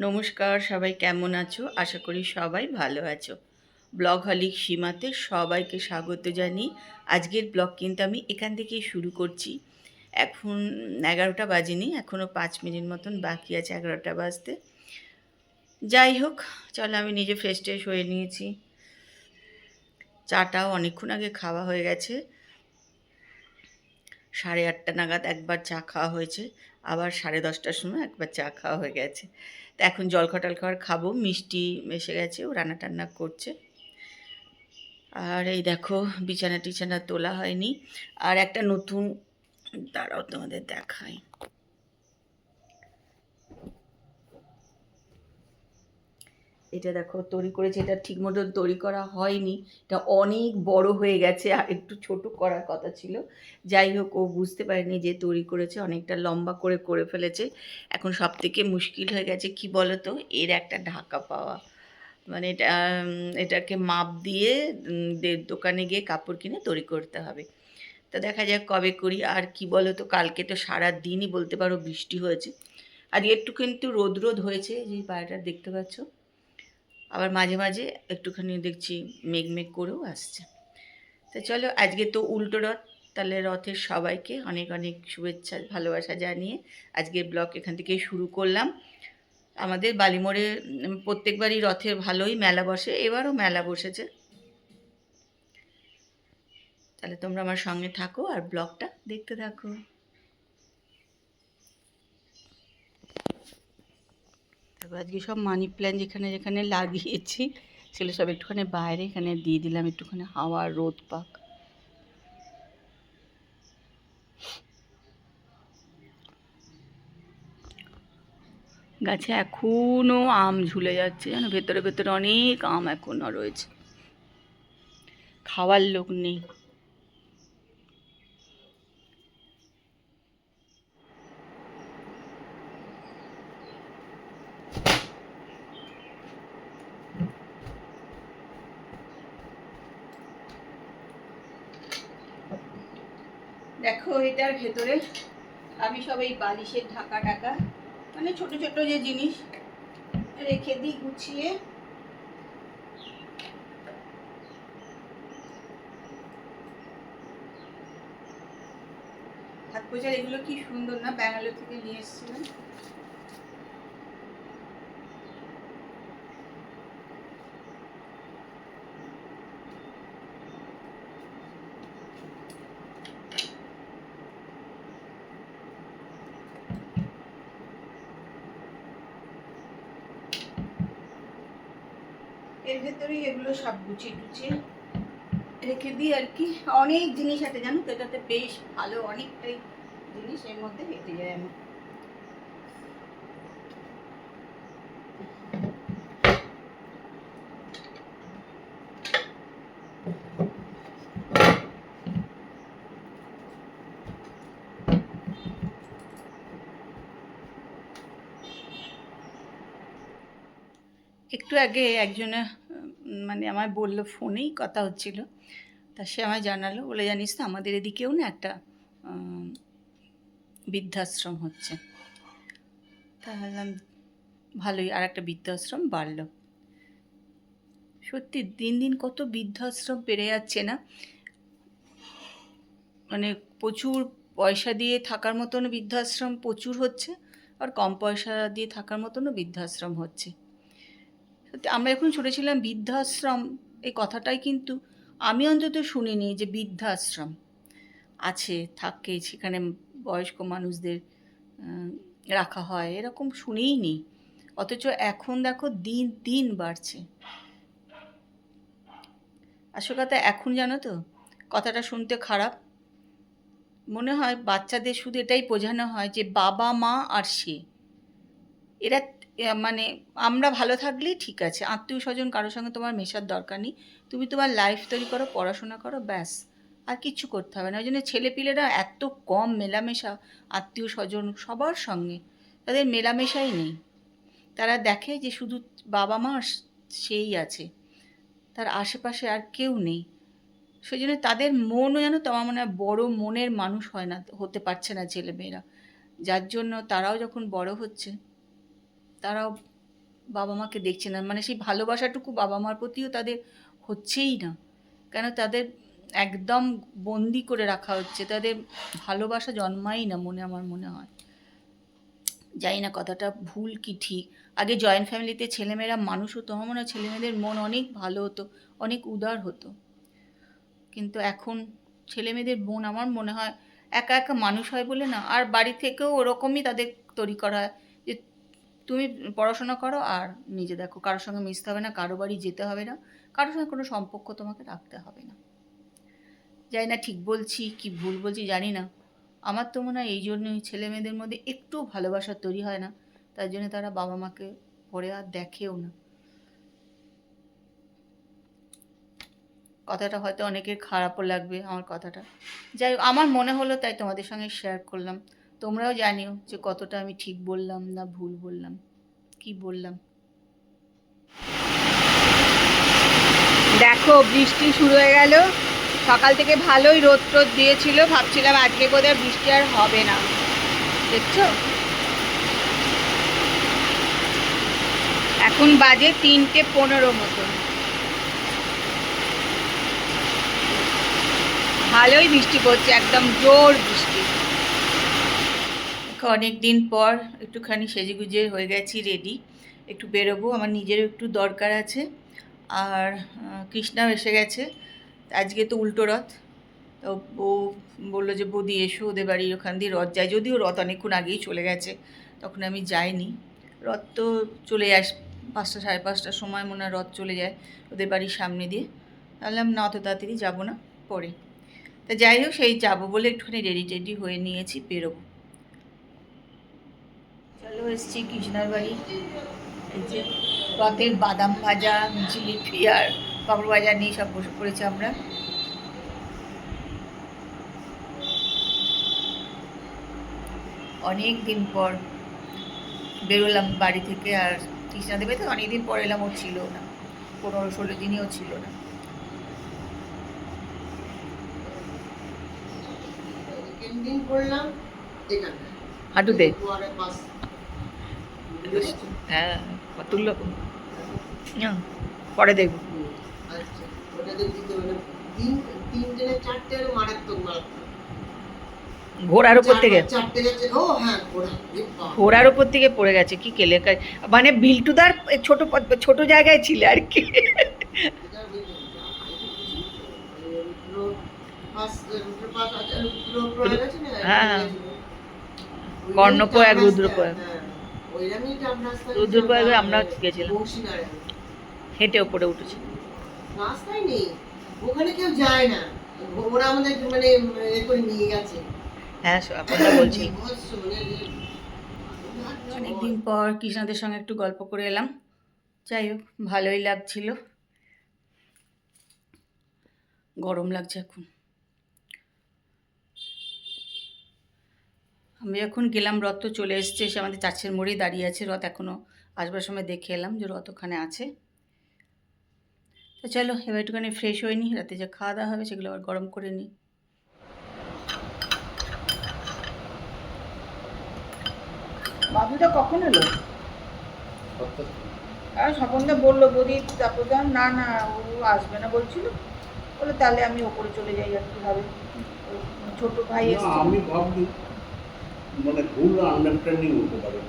নমস্কার, সবাই কেমন আছো? আশা করি সবাই ভালো আছো। ব্লগ হলিক সীমাতে সবাইকে স্বাগত জানি আজকের ব্লগ কিন্তু আমি এখান থেকেই শুরু করছি। এখন এগারোটা বাজেনি এখনও পাঁচ মিনিট মতন বাকি আছে এগারোটা বাজতে। যাই হোক, চলো আমি নিজে ফ্রেশ ট্রেশ হয়ে নিয়েছি। চাটাও অনেকক্ষণ আগে খাওয়া হয়ে গেছে। সাড়ে আটটা নাগাদ একবার চা খাওয়া হয়েছে। আবার সাড়ে দশটার সময় একবার চা খাওয়া হয়ে গেছে। তো এখন জল খটাল খাওয়ার খাব, মিষ্টি এসে গেছে, ও রান্না টান্না করছে। আর এই দেখো, বিছানা টিছানা তোলা হয়নি। আর একটা নতুন তারাও তোমাদের দেখাই। এটা দেখো, তৈরি করেছে, এটা ঠিক মতন তৈরি করা হয়নি। এটা অনেক বড় হয়ে গেছে, আর একটু ছোট করার কথা ছিল। যাই হোক, ও বুঝতে পারেনি যে তৈরি করেছে, অনেকটা লম্বা করে করে ফেলেছে। এখন সব থেকে মুশকিল হয়ে গেছে কি বলো তো এর একটা ঢাকা পাওয়া। মানে এটা এটাকে মাপ দিয়ে দোকানে গিয়ে কাপড় কিনে তৈরি করতে হবে। তো দেখা যাক কবে করি, আর কি বলো তো কালকে তো সারা দিনই বলতে পারো বৃষ্টি হয়েছে। আর একটু কিন্তু রোদ রোদ হয়েছে, যে পায়রাটা দেখতে পাচ্ছ। আবার মাঝে মাঝে একটুখানি দেখছি মেঘ মেঘ করেও আসছে। তো চলো, আজকে তো উল্টো রথ, তাহলে রথের সবাইকে অনেক অনেক শুভেচ্ছা, ভালোবাসা জানিয়ে আজকের ব্লগ এখান থেকে শুরু করলাম। আমাদের বালিমোড়ে প্রত্যেকবারই রথের ভালোই মেলা বসে, এবারও মেলা বসেছে। তাহলে তোমরা আমার সঙ্গে থাকো আর ব্লগটা দেখতে থাকো। তারপর আজকে সব মানি প্ল্যান যেখানে যেখানে লাগিয়েছি, সেগুলো সব একটুখানি বাইরে এখানে দিয়ে দিলাম, একটুখানি হাওয়া, রোদ পাক। গাছে এখনও আম ঝুলে যাচ্ছে, যেন ভেতরে ভেতরে অনেক আম এখনও রয়েছে। খাওয়ার লোক নেই। দেখো এটার ভেতরে আমি সব এই বালিশের ঢাকা টাকা মানে ছোট ছোট যে জিনিস রেখে দিই গুছিয়ে। হাত পোচার এগুলো কি সুন্দর না, ব্যাঙ্গালোর থেকে নিয়ে এসেছিলাম এর ভেতরেই এগুলো সব গুছিয়ে টুছিয়ে রেখে দিই আর কি। অনেক জিনিস আছে, জানো তো? এটাতে বেশ ভালো অনেকটাই জিনিস এর মধ্যে হেঁটে যায় আমার। একটু আগে একজনে মানে আমায় বলল ফোনেই কথা হচ্ছিল। তা সে আমায় জানালো, বলে, জানিস তো, আমাদের এদিকেও না একটা বৃদ্ধাশ্রম হচ্ছে। তাহলে ভালোই, আর একটা বৃদ্ধাশ্রম বাড়লো। সত্যি, দিন দিন কত বৃদ্ধাশ্রম বেড়ে যাচ্ছে না? মানে প্রচুর পয়সা দিয়ে থাকার মতন বৃদ্ধাশ্রম প্রচুর হচ্ছে, আর কম পয়সা দিয়ে থাকার মতনও বৃদ্ধাশ্রম হচ্ছে। আমরা যখন ছোটো ছিলাম বৃদ্ধাশ্রম, এই কথাটাই কিন্তু আমি অন্তত শুনিনি যে বৃদ্ধাশ্রম আছে, থাকে, সেখানে বয়স্ক মানুষদের রাখা হয়, এরকম শুনেই নি অথচ এখন দেখো দিন দিন বাড়ছে। আসল কথা, এখন জানো তো, কথাটা শুনতে খারাপ। মনে হয় বাচ্চাদের শুধু এটাই বোঝানো হয় যে বাবা, মা আর সে, এরা মানে আমরা ভালো থাকলেই ঠিক আছে। আত্মীয় স্বজন কারোর সঙ্গে তোমার মেশার দরকার নেই। তুমি তোমার লাইফ তৈরি করো, পড়াশোনা করো, ব্যাস। আর কিচ্ছু করতে হবে না। ওই জন্য ছেলেপিলেরা এত কম মেলামেশা আত্মীয় স্বজন সবার সঙ্গে। তাদের মেলামেশাই নেই। তারা দেখে যে শুধু বাবা মা সেই আছে। তার আশেপাশে আর কেউ নেই। সেই জন্য তাদের মনও যেন তোমার মনে হয় বড় মনের মানুষ হয় না, হতে পারছে না ছেলেমেয়েরা। যার জন্য তারাও যখন বড় হচ্ছে তারাও বাবা মাকে দেখছে না। মানে সেই ভালোবাসাটুকু বাবা মার প্রতিও তাদের হচ্ছেই না। কেন তাদের একদম বন্দি করে রাখা হচ্ছে। তাদের ভালোবাসা জন্মাই না মনে আমার মনে হয়। জানি না কথাটা ভুল কি ঠিক। আগে জয়েন্ট ফ্যামিলিতে ছেলেমেয়েরা মানুষ হতো, আমার মনে হয় ছেলেমেয়েদের মন অনেক ভালো হতো, অনেক উদার হতো। কিন্তু এখন ছেলেমেয়েদের মন আমার মনে হয় একা একা মানুষ হয় বলে না। আর বাড়ি থেকেও ওরকমই তাদের তৈরি করা হয়। তুমি পড়াশোনা করো আর নিজে দেখো কারোর সঙ্গে মিশতে হবে না, কারও বাড়ি যেতে হবে না, কারোর সঙ্গে কোনো সম্পর্ক তোমাকে রাখতে হবে না। জানি না ঠিক বলছি কি ভুল বলছি, জানি না। আমার তো মনে হয় এই জন্যই ছেলে মেয়েদের মধ্যে একটু ভালোবাসা তৈরি হয় না, তার জন্য তারা বাবা মাকে পরে আর দেখেও না। কথাটা হয়তো অনেকের খারাপও লাগবে আমার কথাটা। যাই আমার মনে হলো তাই তোমাদের সঙ্গে শেয়ার করলাম। তোমরাও জানিও যে কতটা আমি ঠিক বললাম না ভুল বললাম। কি বললাম? দেখো, বৃষ্টি শুরু হয়ে গেল। সকাল থেকে ভালোই রোদ টোদ দিয়েছিল। ভাবছিলাম আজকে বোধহয় বৃষ্টি আর হবে না। দেখছ? এখন বাজে তিনটে পনেরো মতন ভালোই বৃষ্টি পড়ছে, একদম জোর বৃষ্টি। অনেক দিন পর একটুখানি সেজেগুজে হয়ে গেছি রেডি একটু বেরোবো, আমার নিজেরও একটু দরকার আছে। আর কৃষ্ণাও এসে গেছে। আজকে তো উল্টো রথ। তো ও বলল যে, বৌদি, এসো, ওদের বাড়ির ওখান দিয়ে রথ যায়। যদিও রথ অনেকক্ষণ আগেই চলে গেছে, তখন আমি যাইনি। রথ তো চলে আস পাঁচটা, সাড়ে পাঁচটার সময় মনে হয় রথ চলে যায় ওদের বাড়ির সামনে দিয়ে। তাহলে আমি না, অত তাড়াতাড়ি যাব না, পরে। তা যাই হোক, সেই যাব বলে একটুখানি রেডি টেডি হয়ে নিয়েছি, বেরোবো। চলো এসছি কৃষ্ণার বাড়ি এই যে রথের বাদাম ভাজা জিলিপি আর পাপড় ভাজা নিয়ে সব বসে পড়েছি আমরা। অনেক দিন পর বেরোলাম বাড়ি থেকে আর কৃষ্ণা দেবে তো অনেক দিন পর এলাম ও ছিল না। পনেরো ষোলো দিনই ও ছিল না। দিন করলাম হাঁটুতে? দুয়ারে পাশ হ্যাঁ পরে দেখব। ঘোড়ার উপর থেকে? হ্যাঁ। ঘোড়ার উপর থেকে পড়ে গেছে কি কেলেকার মানে বিল্টুদার ছোট ছোট জায়গায় ছিল আর কি। এটা বুঝলাম। রুদ্র প্রয়াগ আমরা, গেছিলাম। হেঁটে উপরে উঠেছি। রাস্তায় নেই। ওখানে কেউ যায় না। ওরা আমাদের মানে এ করে নিয়ে গেছে। হ্যাঁ আপনারা বলছি। অনেকদিন পর কৃষ্ণাদের সঙ্গে একটু গল্প করে এলাম। যাই হোক ভালোই লাগছিল। গরম লাগছে এখন। আমি যখন গেলাম রথ তো চলে এসছে এসে আমাদের চার্চের মোড়েই দাঁড়িয়ে আছে রথ এখনও আসবার সময় দেখে এলাম যে রথ ওখানে আছে। তো চলো এবার একটুখানি ফ্রেশ হয়ে নিই রাতে যে খাওয়া দাওয়া হবে সেগুলো আবার গরম করে নিই। বাবুটা কখন এলো? আর স্বপনদা বলল বৌদি তারপর দাম না না ও আসবে না বলছিল। বলে তাহলে আমি ওপরে চলে যাই আর কি হবে ছোট ভাই আমি ভাবছি মানে ভুল আন্ডারস্ট্যান্ডিং হতে পারে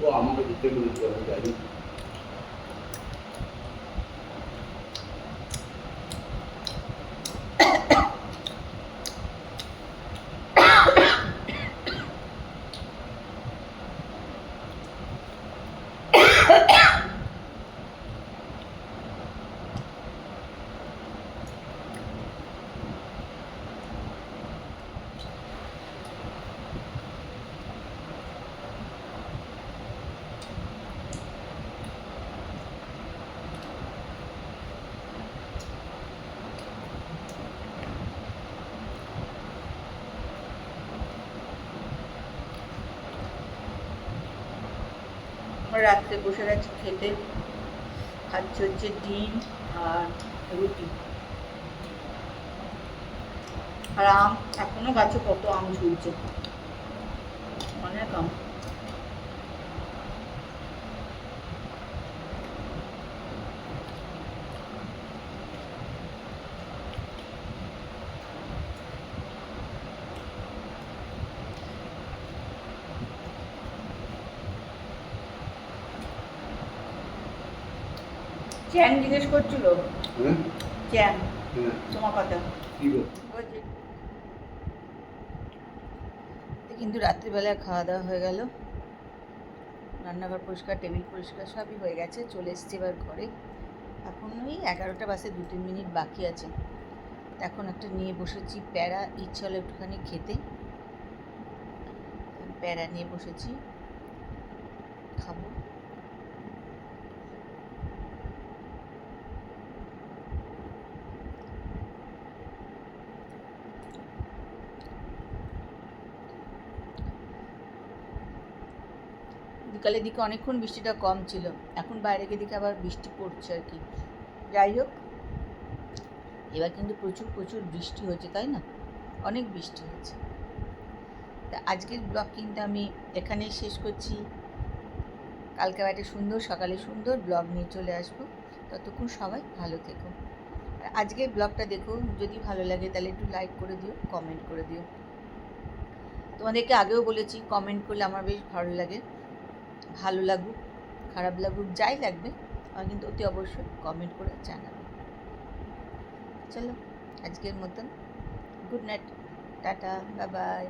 ও আমাকে দিতে বলেছে আমি জানি আমরা রাত্রে বসে গেছি খেতে। খাচ্ছি হচ্ছে ডিম আর রুটি। আর আম, এখনও গাছে কত আম ঝুলছে। অনেক আম। চ্যাং জিজ্ঞেস করছিল? চ্যাং তোমার কথা। কিন্তু রাত্রিবেলা খাওয়া দাওয়া হয়ে গেল। রান্নাঘর পরিষ্কার টেবিল পরিষ্কার সবই হয়ে গেছে। চলে এসছি এবার ঘরে। এখন ওই এগারোটা বাসে দু তিন মিনিট বাকি আছে। এখন একটা নিয়ে বসেছি প্যারা ইচ্ছে হলো একটুখানি খেতে। প্যারা নিয়ে বসেছি। খাব। বিকালের দিকে অনেকক্ষণ বৃষ্টিটা কম ছিল। এখন বাইরে গিয়ে দিকে আবার বৃষ্টি পড়ছে আর কি। যাই হোক, এবার কিন্তু প্রচুর প্রচুর বৃষ্টি হচ্ছে, তাই না? অনেক বৃষ্টি হচ্ছে। তা আজকের ব্লগ কিন্তু আমি এখানেই শেষ করছি। কালকে একটা সুন্দর, সকালে সুন্দর ব্লগ নিয়ে চলে আসব। ততক্ষণ সবাই ভালো থেকো। আজকের ব্লগটা দেখো, যদি ভালো লাগে তাহলে একটু লাইক করে দিও কমেন্ট করে দিও। তোমাদেরকে আগেও বলেছি কমেন্ট করলে আমার বেশ ভালো লাগে। ভালো লাগুক, খারাপ লাগুক, যাই লাগবে আমার কিন্তু অতি অবশ্যই কমেন্ট করে জানাবে চলো, আজকের মতন। Good night tata bye bye